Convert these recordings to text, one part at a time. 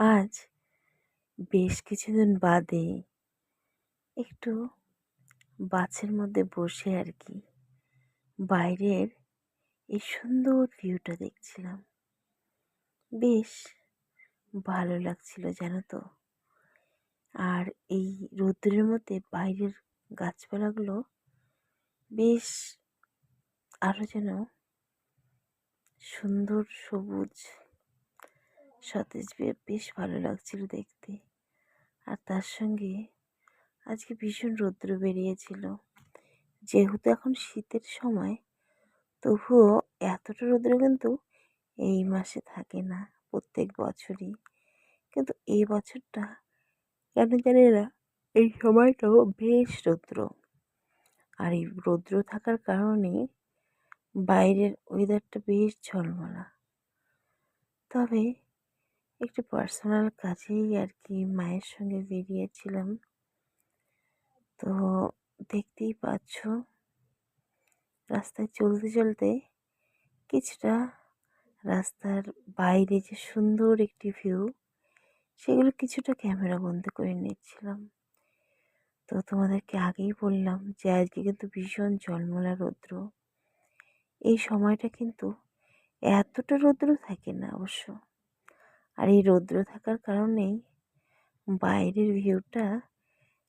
আজ বেশ কিছুদিন বাদে একটু বাসের মধ্যে বসে আর কি বাইরের এই সুন্দর ভিউটা দেখছিলাম। বেশ ভালো লাগছিল জানো তো। আর এই রৌদ্রের মধ্যে বাইরের গাছপালাগুলো বেশ আরও যেন সুন্দর সবুজ সতেজ বেশ ভালো লাগছিল দেখতে। আর তার সঙ্গে আজকে ভীষণ রৌদ্র বেরিয়েছিল। যেহেতু এখন শীতের সময়, তবুও এতটা রৌদ্র কিন্তু এই মাসে থাকে না, প্রত্যেক বছরই। কিন্তু এই বছরটা কেন জানি না, এই সময়টাও বেশ রৌদ্র। আর এই রৌদ্র থাকার কারণে বাইরের ওয়েদারটা বেশ ঝলমলা। তবে একটু পার্সোনাল কাজেই আর কি মায়ের সঙ্গে বেরিয়েছিলাম। তো দেখতেই পাচ্ছ, রাস্তায় চলতে চলতে কিছুটা রাস্তার বাইরে যে সুন্দর একটি ভিউ সেগুলো কিছুটা ক্যামেরা বন্দি করে নিচ্ছিলাম। তো তোমাদেরকে আগেই বললাম যে আজকে কিন্তু ভীষণ জলমলা রৌদ্র। এই সময়টা কিন্তু এতটা রৌদ্র থাকে না অবশ্য। আর এই রৌদ্র থাকার কারণেই বাইরের ভিউটা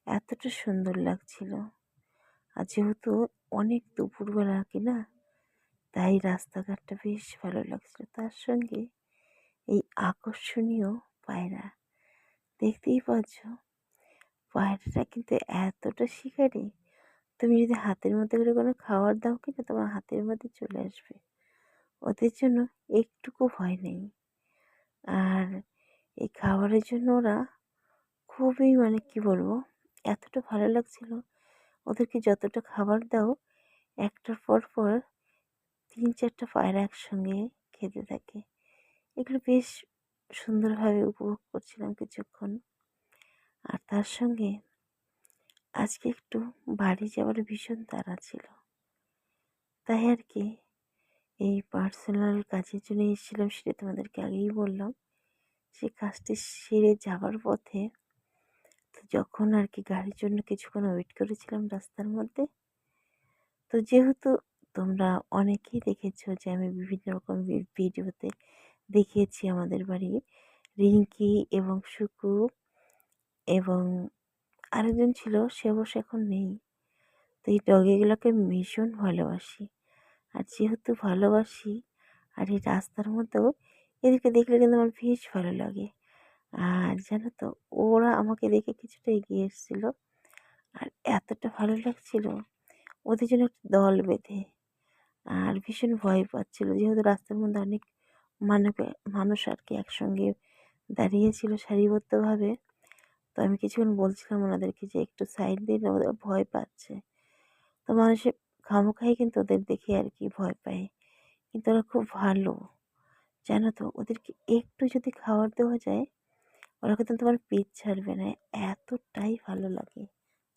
এতটা সুন্দর লাগছিল। আর যেহেতু অনেক দুপুরবেলা কি না তাই রাস্তাঘাটটা বেশ ভালো লাগছিল। তার সঙ্গে এই আকর্ষণীয় পায়রা, দেখতেই পাচ্ছ? পায়রাটা কিন্তু এতটা শিকারি। তুমি যদি হাতের মধ্যে করে কোনো খাবার দাও কিনা, তোমার হাতের মধ্যে চলে আসবে। ওদের জন্য একটুকু ভয় নেই। আর এই খাবারের জন্য ওরা খুবই মানে কি বলব, এতটা ভালো লাগছিল। ওদেরকে যতটা খাবার দাও, একটার পর পর তিন চারটা পায়রা একসঙ্গে খেতে থাকে। এগুলো বেশ সুন্দরভাবে উপভোগ করছিলাম কিছুক্ষণ। আর তার সঙ্গে আজকে একটু বাড়ি যাওয়ার ভীষণ তাড়া ছিল। তাই আর কি এই পার্সোনাল কাজের জন্য এসেছিলাম সেটা তোমাদেরকে আগেই বললাম। সে কাজটি সেরে যাওয়ার পথে তো যখন আর কি গাড়ির জন্য কিছুক্ষণ ওয়েট করেছিলাম রাস্তার মধ্যে, তো যেহেতু তোমরা অনেকেই দেখেছ যে আমি বিভিন্ন রকম ভিডিওতে দেখিয়েছি আমাদের বাড়ি, রিঙ্কি এবং সুকু এবং আরেকজন ছিল, সে অবশ্য এখন নেই। তো এই ডগিগুলোকে ভীষণ ভালোবাসি। আর যেহেতু ভালোবাসি আর এই রাস্তার মধ্যেও এদেরকে দেখলে কিন্তু আমার বেশ ভালো লাগে। আর জানো তো, ওরা আমাকে দেখে কিছুটা এগিয়ে এসেছিল আর এতটা ভালো লাগছিল, ওদের জন্য একটা দল বেঁধে আর ভীষণ ভয় পাচ্ছিল। যেহেতু রাস্তার মধ্যে অনেক মানুষ মানুষ আর কি একসঙ্গে দাঁড়িয়েছিল সারিবদ্ধভাবে, তো আমি কিছুক্ষণ বলছিলাম ওনাদেরকে যে একটু সাইড দিন ওদের ভয় পাচ্ছে। তো মানুষের খামোখাই কিন্তু ওদের দেখে আর কি ভয় পায়। কিন্তু ওরা খুব ভালো। জানো তো, ওদেরকে একটু যদি খাবার দেওয়া যায়, ওরা কিন্তু তোমার পেট ছাড়বে না। এতটাই ভালো লাগে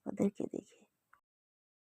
ওদেরকে দেখে।